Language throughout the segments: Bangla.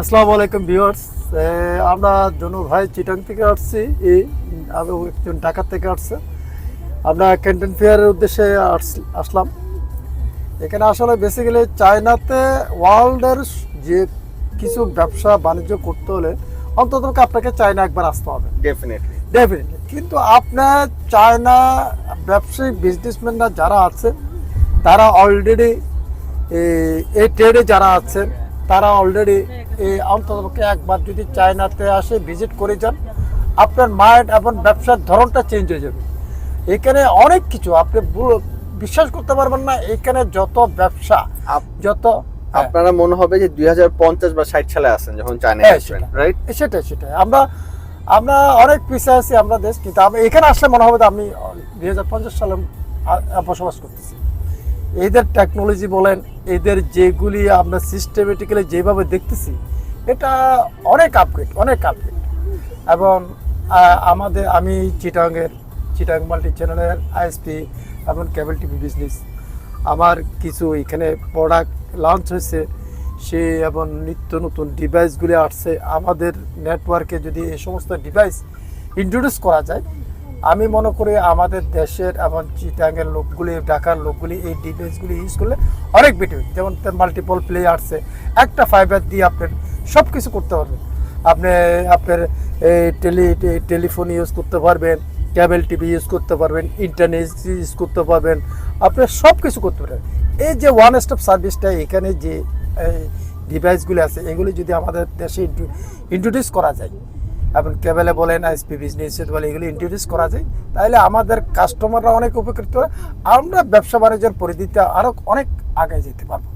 আসসালামু আলাইকুম ভিউয়ার্স। আমরা জনু ভাই চিটাং থেকে আসছি। এই আমি একজন ঢাকা থেকে আসছে। আমরা ক্যান্টিন ফেয়ারের উদ্দেশ্যে আস- আসলাম। এখানে আসলে বেসিক্যালি চায়নাতে ওয়ার্ল্ডের যে কিছু ব্যবসা বাণিজ্য করতে হলে অন্তত আপনাকে চায়না একবার আসতে হবে। ডেফিনেটলি ডেফিনেটলি কিন্তু আপনার চায়না ব্যবসায়িক বিজনেসম্যানরা যারা আছে তারা অলরেডি এই ট্রেডে যারা আছেন তারা অলরেডি অন্ততপক্ষে একবার যদি চায়নাতে আসে ভিজিট করে যান আপনার মাইন্ড এবং ব্যবসার ধরনটা চেঞ্জ হয়ে যাবে। এখানে অনেক কিছু আপনি বিশ্বাস করতে পারবেন না এখানে যত ব্যবসা যত হ্যাঁ। আপনারা মনে হবে যে দুই হাজার পঞ্চাশ বা ষাট সালে আসেন যখন চায়না হ্যাঁ, আসবেন রাইট সেটাই সেটাই। আমরা আমরা অনেক পিছিয়ে আছি আমরা দেশ কিন্তু আমি এখানে আসলে মনে হবে যে আমি দুই হাজার পঞ্চাশ সালে বসবাস করতেছি। এদের টেকনোলজি বলেন এদের যেগুলি আমরা সিস্টেমেটিক্যালি যেভাবে দেখতেছি এটা অনেক আপগ্রেড অনেক আপগ্রেড এবং আমাদের, আমি চিটাংয়ের, চিটাং মাল্টি চ্যানেলের আইএসপি এবং কেবল টিভি বিজনেস আমার কিছু এখানে প্রোডাক্ট লঞ্চ হয়েছে, সে এবং নিত্য নতুন ডিভাইসগুলি আসছে। আমাদের নেটওয়ার্কে যদি এই সমস্ত ডিভাইস ইন্ট্রোডিউস করা যায়, আমি মনে করি আমাদের দেশের এবং চিটাঙ্গের লোকগুলি, ঢাকার লোকগুলি এই ডিভাইসগুলি ইউজ করলে অনেক বেটার যেমন মাল্টিপল প্লে আসছে, একটা ফাইবার দিয়ে আপনার সব কিছু করতে পারবেন আপনি, আপনার টেলি, টেলিফোন ইউজ করতে পারবেন কেবল টিভি ইউজ করতে পারবেন ইন্টারনেট ইউজ করতে পারবেন, আপনি সব কিছু করতে পারবেন। এই যে ওয়ান স্টপ সার্ভিসটা এখানে যে ডিভাইসগুলি আছে, এগুলি যদি আমাদের দেশে ইন্ট্রোডিউস করা যায় এবং কেবলে বলেন আইএসপি বিজনেস বলে এগুলি ইন্ট্রোডিউস করা যায়, তাহলে আমাদের কাস্টমাররা অনেক উপকৃত হয় আমরা ব্যবসা বাণিজ্যের পরিধিতে আরও অনেক আগে যেতে পারব।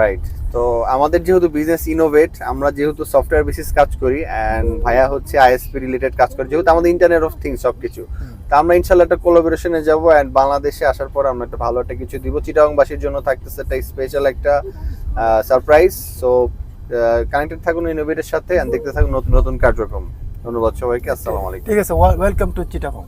রাইট তো আমাদের যেহেতু বিজনেস ইনোভেট আমরা যেহেতু সফটওয়্যার বেসিস কাজ করি অ্যান্ড ভাইয়া হচ্ছে আইএসপি রিলেটেড কাজ করে যেহেতু আমাদের ইন্টারনেট অফ থিংস সবকিছু। তো আমরা ইনশাল্লাহ একটা কোলাবোরেশনে যাব অ্যান্ড বাংলাদেশে আসার পর আমরা একটা ভালো একটা কিছু দিব। চিটাংবাসীর জন্য থাকতেছে একটা স্পেশাল একটা সারপ্রাইজ সো কানেক্টেড থাকুন ইনোভেটের সাথে অ্যান্ড দেখতে থাকুন নতুন নতুন কার্যক্রম। ধন্যবাদ সবাইকে আসসালামু আলাইকুম। ঠিক আছে ওয়েলকাম টু চিটাগং